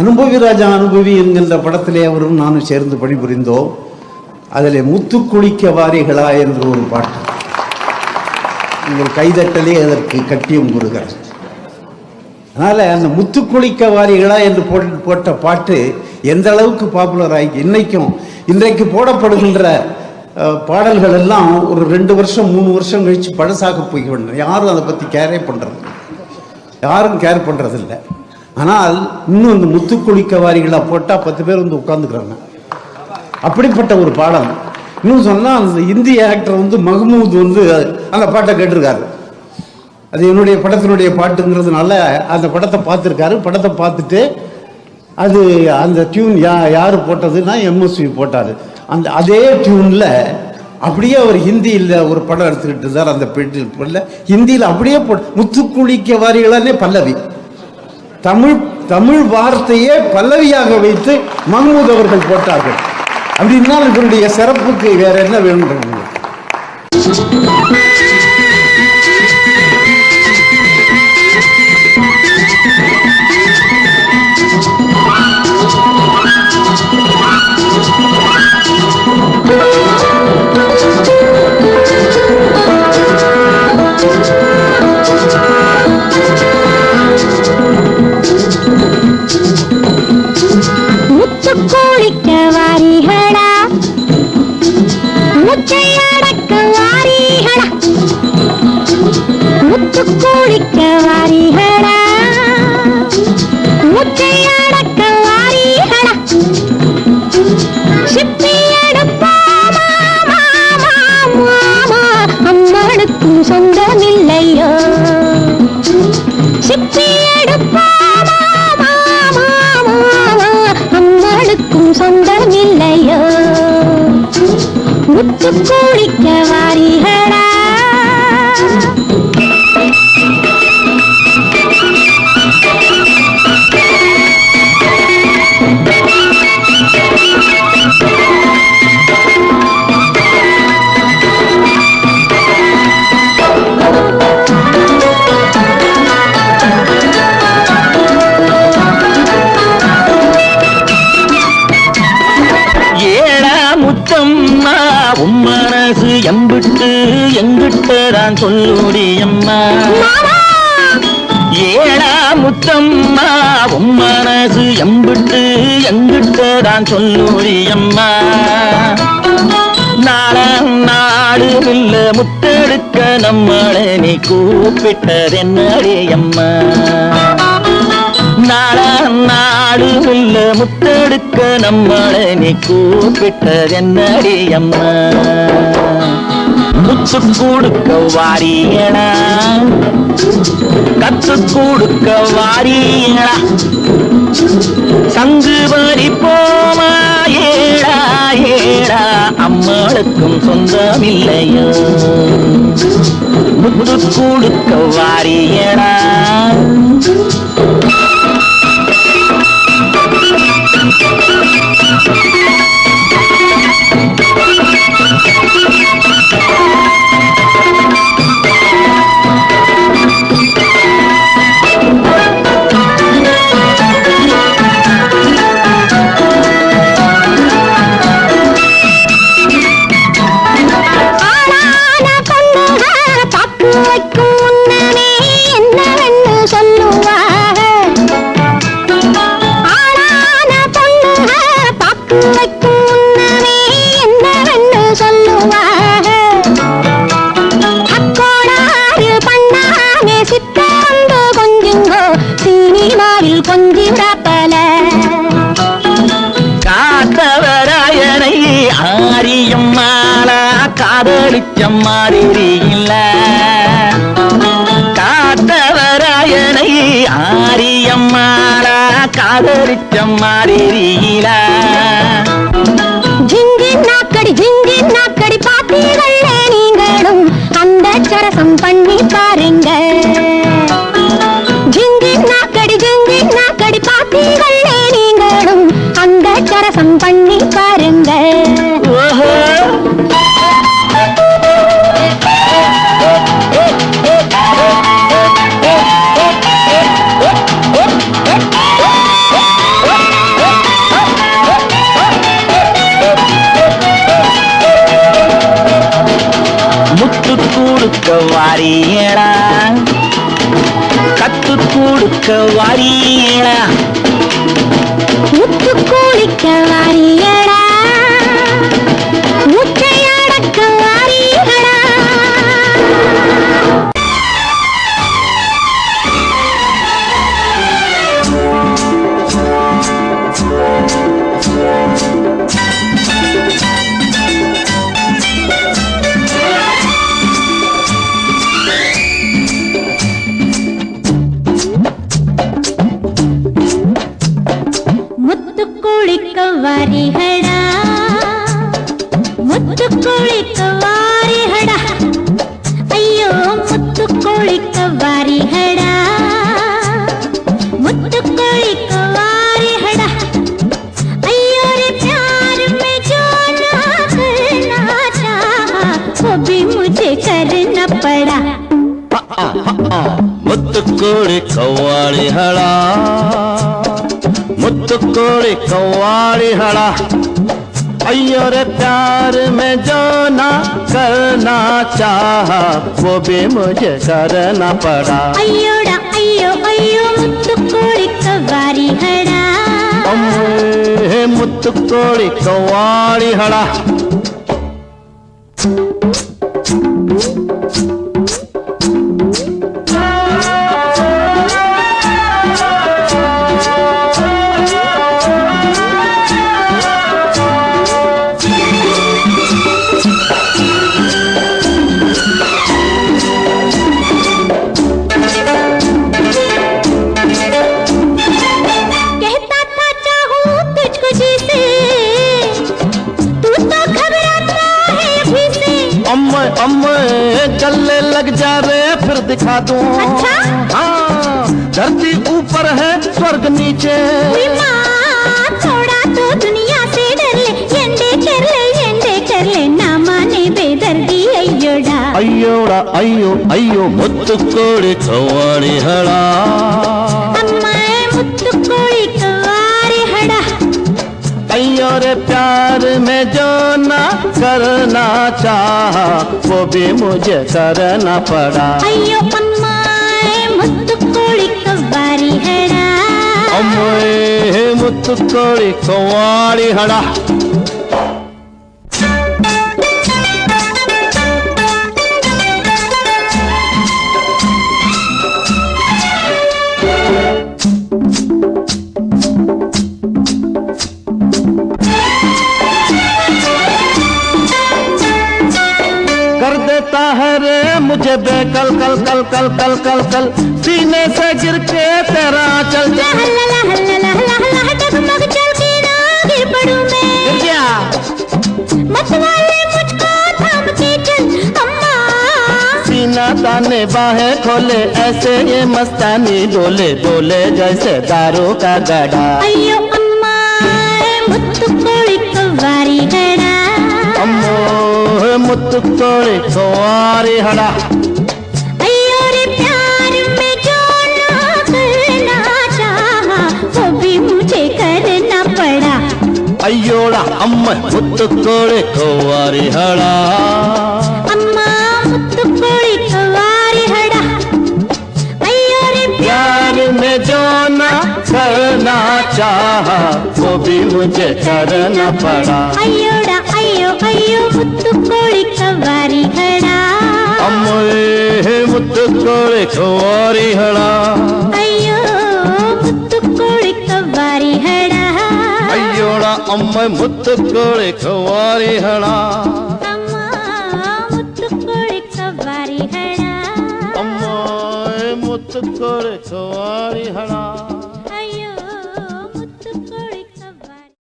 அனுபவி ராஜா அனுபவி என்கின்ற படத்திலே அவரும் நானும் சேர்ந்து பணிபுரிந்தோம். அதில் முத்துக்குளிக்க வாரிகளா என்று ஒரு பாட்டு. உங்கள் கைதட்டலே அதற்கு கட்டியம் கூறுகிறார். அதனால் அந்த முத்துக்குளிக்க வாரிகளா என்று போட்டு போட்ட பாட்டு எந்த அளவுக்கு பாப்புலர் ஆகி இன்னைக்கும் இன்றைக்கு போடப்படுகின்ற பாடல்கள் எல்லாம் ஒரு ரெண்டு வருஷம் மூணு வருஷம் கழித்து பழசாக போய்விடும். யாரும் அதை பற்றி கேரே பண்ணுறது யாரும் கேர் பண்ணுறதில்லை ஆனால் இன்னும் இந்த முத்து குளிக்க போட்டால் பத்து பேர் வந்து உட்காந்துக்கிறாங்க அப்படிப்பட்ட ஒரு பாடம். இன்னும் சொன்னால் அந்த இந்திய ஆக்டர் வந்து மஹமூத் வந்து அந்த பாட்டை கேட்டிருக்காரு. அது என்னுடைய படத்தினுடைய பாட்டுங்கிறதுனால அந்த படத்தை பார்த்துருக்காரு. படத்தை பார்த்துட்டு அது அந்த டியூன் யா யார் போட்டதுன்னா எம்எஸ்வி போட்டார். அந்த அதே டியூனில் அப்படியே அவர் ஹிந்தியில் ஒரு படம் எடுத்துக்கிட்டு இருந்தார் அந்த பெட்டியில் ஹிந்தியில் அப்படியே போ முத்துக்குளிக்க வாரிகளானே பல்லவி. தமிழ் தமிழ் வார்த்தையே பல்லவியாக வைத்து மஹமூத் அவர்கள் போட்டார்கள். அப்படின்னா இவருடைய சிறப்புக்கு வேற என்ன வேணும் Thank you. சொல்லுடி அம்மா ஏடா முத்தம்மா உன் மனசு எம்பிட்டு எங்கிட்ட தான் சொல்லுடி அம்மா நாளாம் நாடு இல்ல முத்தெடுக்க நம்மளை நீ கூப்பிட்டதென்னடி அம்மா நாளா நாடு சொல்ல முத்தெடுக்க நம்மளை நீ கூப்பிட்டதென்னடி அம்மா? முத்து கொடுக்க வாரியனா கத்து கொடுக்க வாரியனா சங்கு வரி போமா ஏடா ஏடா. அம்மாளுக்கும் சொந்தம் சொந்தமில்லையோ? முத்து கொடுக்க வாரியனா கொஞ்சம் மாதிரி காத்தவராயனை ஆரியம் காதலிச்சம் காதலிச்ச கொடுக்க வாரியடா. கத்து கொடுக்க வாரியடா. முத்து குளிக்க வாரியடா. ಕೋಳಿ हड़ा ಮುತ್ತು कोड़ी कौवाड़ी हड़ा अयो रे प्यार में जो ना करना चाह वो भी मुझे करना पड़ा। अयोड़ा अयो अयो मुत्तु कोड़ी कवारी हड़ा कोड़ी हड़ा फिर दिखा दूँ। अच्छा? हाँ धरती ऊपर है स्वर्ग नीचे। थोड़ा तो दुनिया से डर ले। एंडे कर ले एंडे कर ले। ना माने बेदर्दी अयोड़ा अयोड़ा अयो अयो मुत्तु कोड़े खवाड़ी हड़ा चाहा वो भी मुझे करना पड़ा ಅಯ್ಯೋ ಅಮ್ಮ ಮುತ್ತು ಕೋಳಿ ಕವಾರಿ ಹಡ ಅಮ್ಮೇ ಮುತ್ತು ಕೋಳಿ ಕವ್ವಾಳಿ तुझे बेकल कल कल कल कल कल कल सीने से गिर के तेरा चल ताने बाहें खोले ऐसे ये मस्तानी डोले डोले जैसे दारू का गड़ा। मुत तोड़े सवारे हडा अयोला अम्मा मुत्तुकोळे कवारी हडा अम्मा मुत्तुकोळे कवारी हडा अयोरे प्यार में जो ना करना चाहा वो भी मुझे करना पड़ा अयोड़ा ಅಯ್ಯೋ ಅಯ್ಯೋ ಮುತ್ತು ಕೋಳಿ ಕವಾರಿ ಹಡ ಅಮ್ಮೇ ಮುತ್ತು ಕೋಳಿ ಕವಾರಿ ಹಳ ಅಯ್ಯೋ ಮುತ್ತು ಕೋಳಿ ಕವಾರಿ ಹಡ ಅಯ್ಯೋಳ ಅಮ್ಮ ಮುತ್ತು ಕೋಳಿ ಕವಾರಿ ಹಳ ಅಮ್ಮ ಮುತ್ತು ಕೋಳಿ ಕವಾರಿ ಹಡ